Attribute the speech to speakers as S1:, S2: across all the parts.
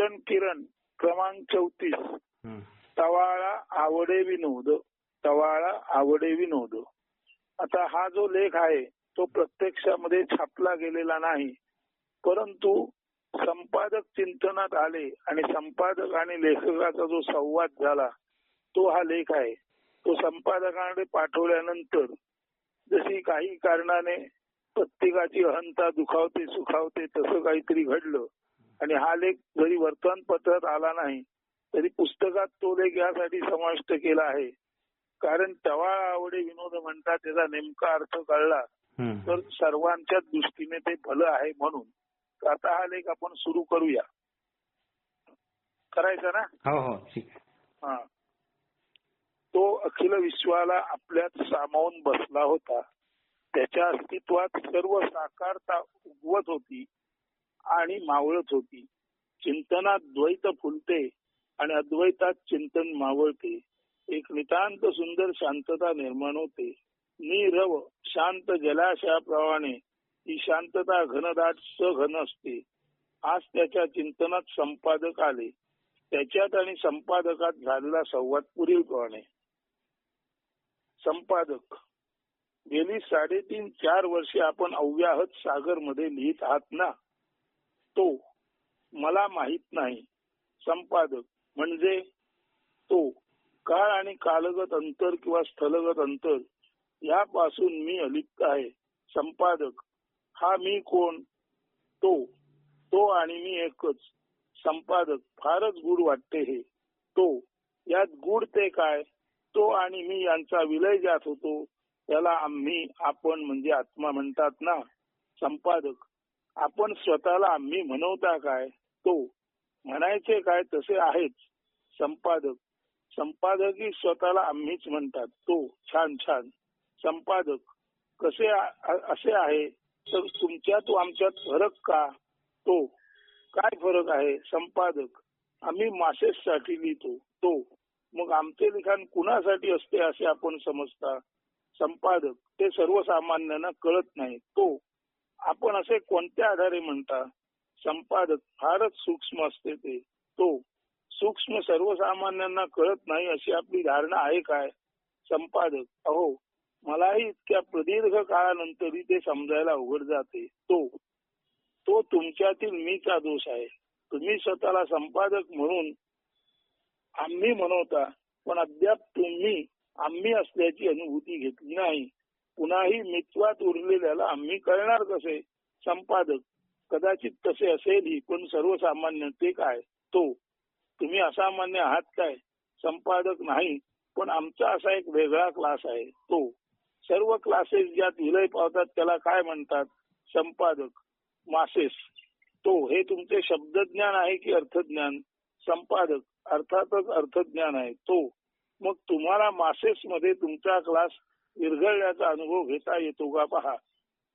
S1: चिंतन किरण क्रमांक चौतीस. तवाळा आवडे विनोद तवाळा आवडे विनोद. आता हा जो लेख आहे तो प्रत्यक्षामध्ये छापला गेलेला नाही. परंतु संपादक चिंतनात आले आणि संपादक आणि लेखकाचा जो संवाद झाला तो हा लेख आहे. तो संपादकाकडे पाठवल्यानंतर जशी काही कारणाने प्रत्येकाची अहंता दुखावते सुखावते तसं काहीतरी घडलं. आणि हा लेख जरी वर्तमानपत्रात आला नाही तरी पुस्तकात तो लेख यासाठी समाविष्ट केला आहे. कारण टवाळा आवडे विनोद म्हणतात त्याचा नेमका अर्थ कळला. तर सर्वांच्याच दृष्टीने ते भलं आहे म्हणून. तर आता हा लेख आपण सुरू करूया. करायचा ना?
S2: हो हो
S1: हा. तो अखिल विश्वाला आपल्यात सामावून बसला होता. त्याच्या अस्तित्वात सर्व साकारता उगवत होती. आणि मावळत होती. चिंतनात द्वैत फुलते आणि अद्वैतात चिंतन मावळते. एक नितांत सुंदर शांतता निर्माण होते. निरव शांत जलाशयाप्रमाणे ही शांतता घनदाट सघन असते. आज त्याच्या चिंतनात संपादक आले. त्याच्यात आणि संपादकात झालेला संवाद पुढीलप्रमाणे संपादक. गेली साडेतीन चार वर्षे आपण अव्याहत सागरमध्ये लिहित आहात ना? तो मला माहीत नाही. संपादक म्हणजे तो. काळ आणि कालगत अंतर किंवा स्थलगत अंतर यापासून मी अलिप्त आहे. संपादक हा मी कोण? तो. तो आणि मी एकच. संपादक फारच गुढ वाटते हे. तो. यात गुढ ते काय? तो आणि मी यांचा विलय जात होतो त्याला आम्ही आपण म्हणजे आत्मा म्हणतात ना. संपादक आपण स्वतःला आम्ही म्हणवता काय? तो म्हणायचे काय तसे आहेच संपादक. संपादकही स्वतःला आम्हीच म्हणतात. तो छान छान. संपादक. कसे असे आहे? तर तुमच्यात व आमच्यात फरक का? तो काय फरक आहे? संपादक. आम्ही मासेससाठी लिहितो. तो मग आमचे लिखाण कुणासाठी असते असे आपण समजता? संपादक. ते सर्वसामान्यांना कळत नाही. तो आपण असे कोणत्या आधारे म्हणता? संपादक फारच सूक्ष्म असते ते. तो सूक्ष्म सर्वसामान्यांना कळत नाही अशी आपली धारणा आहे काय? संपादक अहो मलाही इतक्या प्रदीर्घ काळानंतरही ते समजायला अवघड जाते. तो तो तुमच्यातील मीचा दोष आहे. तुम्ही स्वतःला संपादक म्हणून आम्ही म्हणवता पण अद्याप तुम्ही आम्ही असल्याची अनुभूती घेतली नाही. पुन्हाही मित्वात उरलेल्याला आम्ही कळणार कसे? संपादक कदाचित तसे असेलही पण सर्वसामान्य ते काय? तो तुम्ही असामान्य आहात काय? संपादक नाही पण आमचा असा एक वेगळा क्लास आहे. तो सर्व क्लासेस ज्यात विलय पावतात त्याला काय म्हणतात? संपादक मासेस तो हे तुमचे शब्दज्ञान आहे की अर्थज्ञान? संपादक अर्थातच अर्थज्ञान आहे. तो मग तुम्हाला मासेस मध्ये तुमचा क्लास विरघळल्याचा अनुभव घेता येतो का पहा.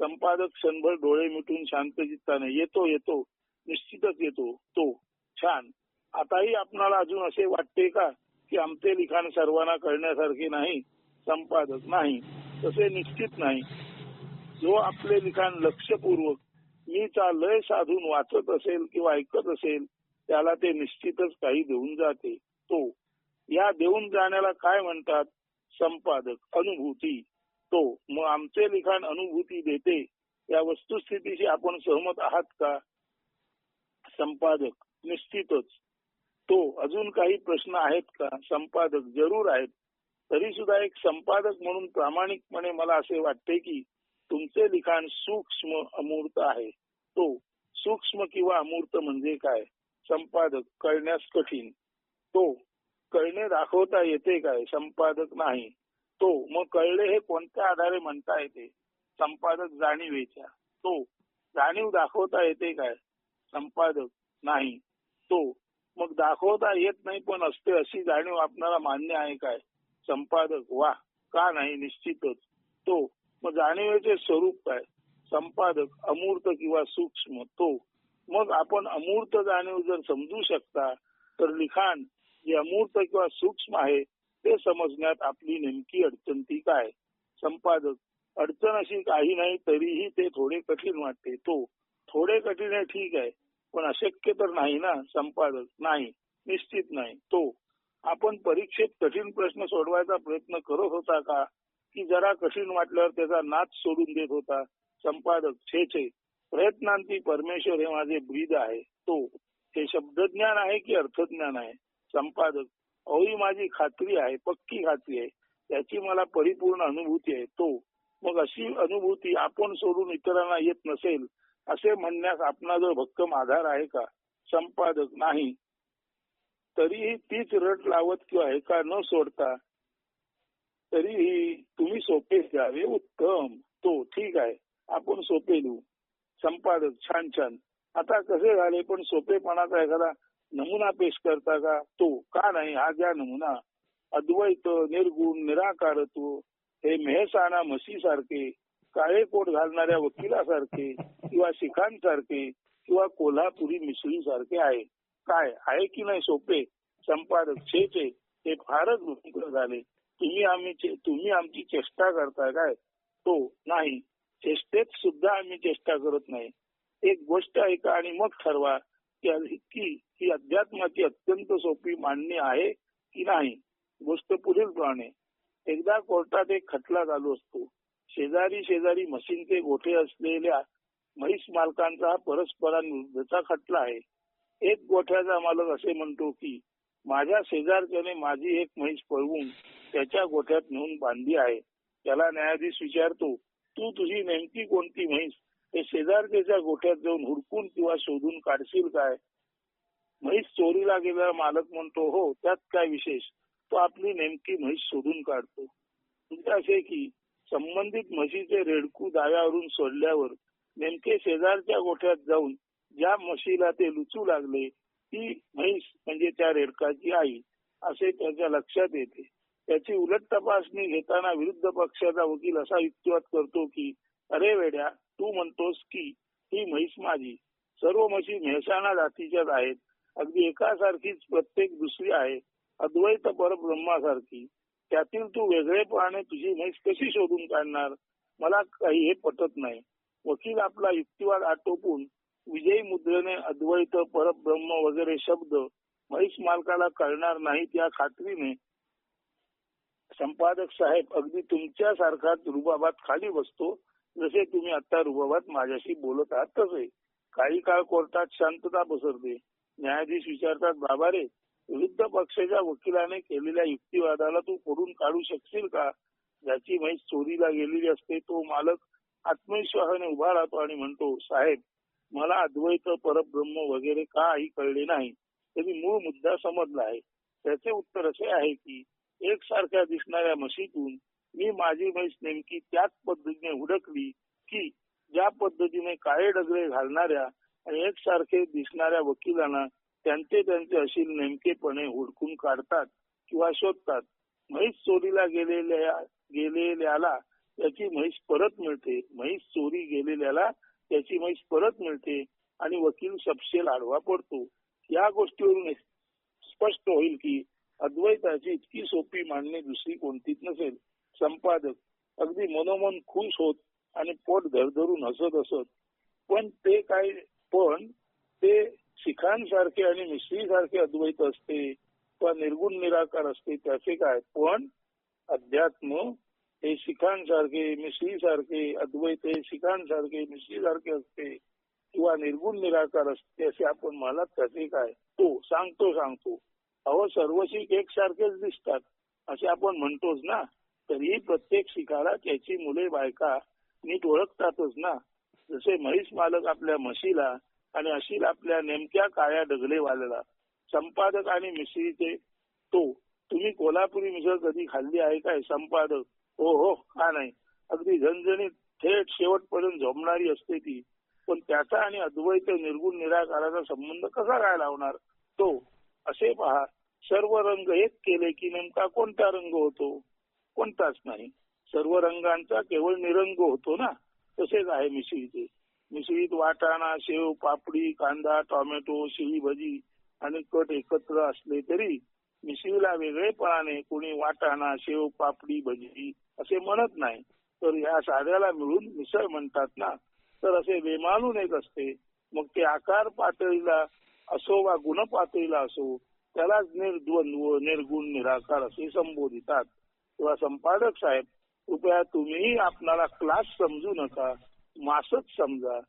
S1: संपादक क्षणभर डोळे मिटून शांत चित्ताने येतो येतो निश्चितच येतो तो छान. आताही आपणाला अजून असे वाटते का की आमचे लिखाण सर्वांना कळण्यासारखे नाही संपादक नाही तसे निश्चित नाही. जो आपले लिखाण लक्षपूर्वक मीचा लय साधून वाचत असेल किंवा ऐकत असेल त्याला ते निश्चितच काही देऊन जाते. तो या देऊन जाण्याला काय म्हणतात? संपादक अनुभूती तो. मग आमचे लिखाण अनुभूती देते. या वस्तुस्थितीशी आपण सहमत आहात का? संपादक निश्चितच. तो अजून काही प्रश्न आहेत का? संपादक जरूर आहेत. तरी सुद्धा एक संपादक म्हणून प्रामाणिकपणे मला असे वाटते की तुमचे लिखाण सूक्ष्म अमूर्त आहे. तो सूक्ष्म किंवा अमूर्त म्हणजे काय? संपादक कळण्यास कठीण. तो कळणे दाखवता येते काय? संपादक नाही. तो मग कळले हे कोणत्या आधारे म्हणता येते? संपादक जाणीवेच्या. तो जाणीव दाखवता येते काय? संपादक नाही. तो मग दाखवता येत नाही पण असते अशी जाणीव आपणाला मान्य आहे काय? संपादक वा का नाही? निश्चितच. तो मग जाणीवेचे स्वरूप काय? संपादक अमूर्त किंवा सूक्ष्म. तो मग आपण अमूर्त जाणीव जर समजू शकता तर लिखाण जे अमूर्त किंवा सूक्ष्म आहे ते समजण्यात आपली नेमकी अडचण ती काय? संपादक अडचण अशी काही नाही तरीही ते थोडे कठीण वाटते. तो थोडे कठीण आहे ठीक आहे पण अशक्य तर नाही ना संपादक? नाही निश्चित नाही. तो आपण परीक्षेत कठीण प्रश्न सोडवायचा प्रयत्न करत होता का? की जरा कठीण वाटल्यावर त्याचा नाच सोडून देत होता. संपादक छे छे प्रयत्नांती परमेश्वर हे माझे ब्रीद आहे. तो हे शब्दज्ञान आहे की अर्थज्ञान आहे? संपादक. अवही माझी खात्री आहे पक्की खात्री आहे. त्याची मला परिपूर्ण अनुभूती आहे. तो मग अशी अनुभूती आपण सोडून इतरांना येत नसेल असे म्हणण्यास आपला जर भक्कम आधार आहे का? संपादक नाही. तरीही तीच रट लावत किंवा एका न सोडता तरीही तुम्ही सोपे द्यावे. उत्तम. तो ठीक आहे. आपण सोपे लिहू. संपादक छान छान. आता कसे झाले? पण सोपेपणाचा एखादा नमुना पेश करता का? तो का नाही? हा घ्या नमुना. अद्वैत निर्गुण निराकारत्व हे मेहसाणा मसी सारखे काळे कोट घालणाऱ्या वकिलासारखे किंवा शिखांसारखे किंवा कोल्हापुरी मिसळी सारखे आहे. काय? आहे की नाही सोपे? संपादक छे हे फारच भूमिका झाले. तुम्ही आम्ही तुम्ही आमची चेष्टा करताय काय? तो नाही. चेष्टेत सुद्धा आम्ही चेष्टा करत नाही. एक गोष्ट ऐका आणि मग ठरवा की ही अध्यात्माची अत्यंत सोपी मांडणी आहे की नाही गोष्ट पुढील प्रमाणे. एकदा कोर्टात एक खटला चालू असतो. शेजारी शेजारी मशीनचे गोठे असलेल्या म्हैस मालकांचा परस्परांविरुद्धचा खटला आहे. एक गोठ्याचा मालक असे म्हणतो की माझ्या शेजारच्याने माझी एक म्हैस पळवून त्याच्या गोठ्यात नेऊन बांधली आहे. त्याला न्यायाधीश विचारतो तू तुझी नेमकी कोणती म्हैस? ते शेजारच्या गोठ्यात जाऊन हुडकून किंवा शोधून काढशील काय? म्हैस चोरीला गेलेला मालक म्हणतो हो त्यात काय विशेष? तो आपली नेमकी म्हैस शोधून काढतो. म्हणजे असे की संबंधित म्हशीचे रेडकू दाव्यावरून सोडल्यावर नेमके शेजारच्या गोठ्यात जाऊन ज्या म्हशीला ते लुचू लागले ती म्हैस म्हणजे त्या रेडकाची आई असे त्याच्या लक्षात येते. त्याची उलट तपासणी घेताना विरुद्ध पक्षाचा वकील असा युक्तिवाद करतो की अरे वेड्या तू म्हणतोस की ही म्हैस माझी. सर्व म्हशी मेहसाणा जातीच्याच आहेत. अगदी एकासारखीच प्रत्येक दुसरी आहे अद्वैत परब्रह्मासारखी. त्यातील तू वेगळेपणाने तुझी म्हैस कशी शोधून काढणार? मला काही हे पटत नाही. वकील आपला युक्तिवाद आटोपून विजयी मुद्रेने अद्वैत परब्रह्म वगैरे शब्द म्हैस मालकाला कळणार नाही त्या खात्रीने. संपादक साहेब अगदी तुमच्यासारखाच रुबाबात खाली बसतो जसे तुम्ही आता रुबाबात माझ्याशी बोलत आहात तसे. काही काळ कोर्टात शांतता पसरते. न्यायाधीश विचारतात बाबा रे विरुद्ध पक्षाच्या वकिलाने केलेल्या युक्तिवादाला तू फोडून काढू शकशील का? ज्याची म्हैस चोरीला गेलेली असते तो मालक आत्मविश्वासाने उभा राहतो आणि म्हणतो साहेब मला अद्वैत परब्रह्म वगैरे काही कळले नाही. तरी मूळ मुद्दा समजला आहे. त्याचे उत्तर असे आहे की एकसारख्या दिसणाऱ्या म्हशीतून मी माझी म्हैस नेमकी त्याच पद्धतीने हुडकली की ज्या पद्धतीने काळे डगरे घालणाऱ्या एकसारखे दिसणाऱ्या वकिलांना त्यांचे त्यांचे अशील नेमकेपणे हुडकून काढतात किंवा शोधतात. म्हैस चोरीला गेलेल्या गेलेल्याला त्याची म्हैस परत मिळते. म्हैस चोरी गेलेल्याला त्याची म्हैस परत मिळते आणि वकील सपशेल आडवा पडतो. या गोष्टीवरून स्पष्ट होईल की अद्वैताची इतकी सोपी मांडणी दुसरी कोणतीच नसेल. संपादक अगदी मनोमन खुश होत आणि पोट धरधरून हसत असत. पण ते काय पण ते शिखांसारखे आणि मिश्री सारखे अद्वैत असते किंवा निर्गुण निराकार असते त्याचे काय? पण अध्यात्म हे शिखांसारखे मिश्री सारखे अद्वैत हे शिखांसारखे मिश्री सारखे असते किंवा निर्गुण निराकार असते असे आपण मला त्याचे काय? तो सांगतो सांगतो. अहो सर्व शिख एकसारखेच दिसतात असे आपण म्हणतोच ना. तरीही प्रत्येक शिखाला त्याची मुले बायका नीट ओळखतातच ना. जसे म्हैस मालक आपल्या म्हशीला आणि अशील आपल्या नेमक्या काळ्या डगलेवाल्याला संपादक आणि मिसळीचे तो तुम्ही कोल्हापुरी मिसळ कधी खाल्ली आहे काय संपादक? हो हो का नाही. अगदी झणझणीत थेट शेवटपर्यंत झोपणारी असते ती. पण त्याचा आणि अद्वैत निर्गुण निराकाराचा संबंध कसा काय लावणार? तो असे पहा सर्व रंग एक केले की नेमका कोणता रंग होतो? कोणताच नाही. सर्व रंगांचा केवळ निरंग होतो ना? तसेच आहे मिसळीचे. मिसळीत वाटाणा शेव पापडी कांदा टोमॅटो शिळी भजी आणि कट एकत्र असले तरी मिसळीला वेगळेपणाने कोणी वाटाणा शेव पापडी भजी असे म्हणत नाही. तर या साध्याला मिळून मिसळ म्हणतात ना? तर असे वेमालून एक असते. मग ते आकार पातळीला असो वा गुण पातळीला असो त्यालाच निर्द्वंद्व निर्गुण निराकार असे संबोधितात. तेव्हा संपादक साहेब कृपया तुम्ही आपणाला क्लास समजू नका. मासच समजा.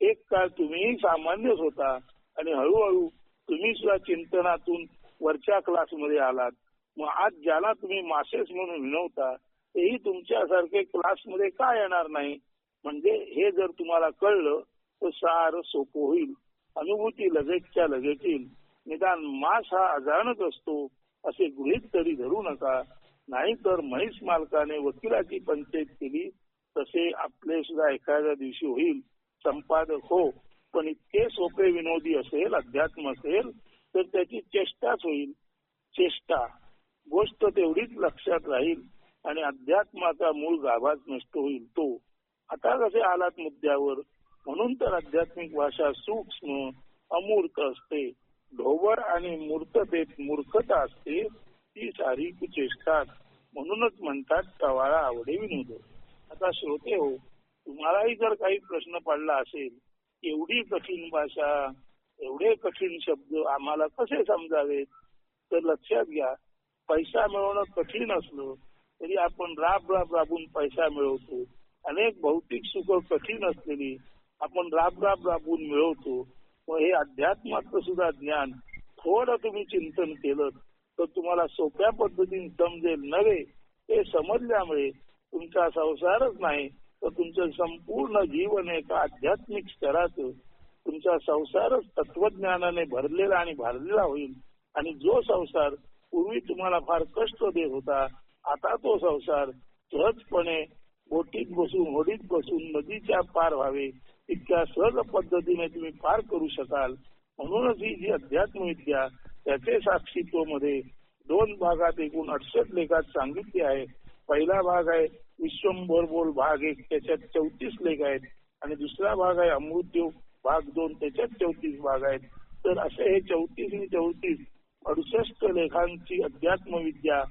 S1: एक काळ तुम्हीही सामान्यच होता आणि हळूहळू तुम्ही सुद्धा चिंतनातून वरच्या क्लासमध्ये आलात. मग आज ज्याला तुम्ही मासेस म्हणून विनवता तेही तुमच्यासारखे क्लासमध्ये का येणार नाही? म्हणजे हे जर तुम्हाला कळलं तर सार सोपं होईल. अनुभूती लगेचच्या लगेच येईल निदान मास हा अजाणत असतो असे गृहित तरी धरू नका. नाही तर म्हैस मालकाने वकिलाची पंचायत केली तसे आपले सुद्धा एखाद्या दिवशी होईल संपादक हो पण इतके सोपे विनोदी असेल अध्यात्म असेल तर त्याची चेष्टाच होईल. चेष्टा गोष्ट तेवढीच लक्षात राहील आणि अध्यात्माचा मूळ गाभाच नष्ट होईल तो. आता कसे आलात मुद्द्यावर? म्हणून तर आध्यात्मिक भाषा सूक्ष्म अमूर्त असते. ढोबळ आणि मूर्ततेत मूर्खता असते. ती सारी कुचेष्टात म्हणूनच म्हणतात टवाळा आवडे विनोद. आता श्रोते हो तुम्हालाही जर काही प्रश्न पडला असेल एवढी कठीण भाषा एवढे कठीण शब्द आम्हाला कसे समजावेत? तर लक्षात घ्या पैसा मिळवणं कठीण असलं तरी आपण राब राब राबून पैसा मिळवतो. अनेक भौतिक सुख कठीण असलेली आपण राब राब राबून मिळवतो. व हे अध्यात्माचं सुद्धा ज्ञान थोडं तुम्ही चिंतन केलं तर तुम्हाला सोप्या पद्धतीने समजेल नव्हे ते समजल्यामुळे तुमचा संसारच नाही तर तुमचं संपूर्ण जीवन एका आध्यात्मिक स्तराचं तुमचा संसारच तत्वज्ञानाने भरलेला आणि भरलेला होईल. आणि जो संसार पूर्वी तुम्हाला फार कष्ट देत होता आता तो संसार सहजपणे बोटीत बसून होडीत बसून नदीच्या पार व्हावे इतक्या सहज पद्धतीने तुम्ही पार करू शकाल. म्हणूनच ही जी अध्यात्म विद्या त्याचे साक्षीत्वमध्ये दोन भागात एकूण अडसष्ट लेखात सांगितले आहे. पहिला भाग आहे विश्वंभर बोल भाग एक त्याच्यात चौतीस लेख आहेत. आणि दुसरा भाग आहे अमृतदेव भाग दोन त्याच्यात चौतीस भाग आहेत. तर असे हे चौतीस आणि चौतीस अडुसष्ट लेखांची अध्यात्मविद्या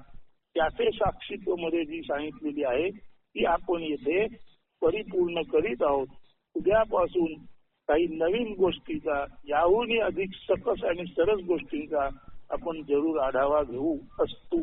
S1: त्याचे साक्षीत्वमध्ये जी सांगितलेली आहे ती आपण येथे परिपूर्ण करीत आहोत. उद्यापासून काही नवीन गोष्टीचा याहूनही अधिक सकस आणि सरस गोष्टींचा आपण जरूर आढावा घेऊ असतो.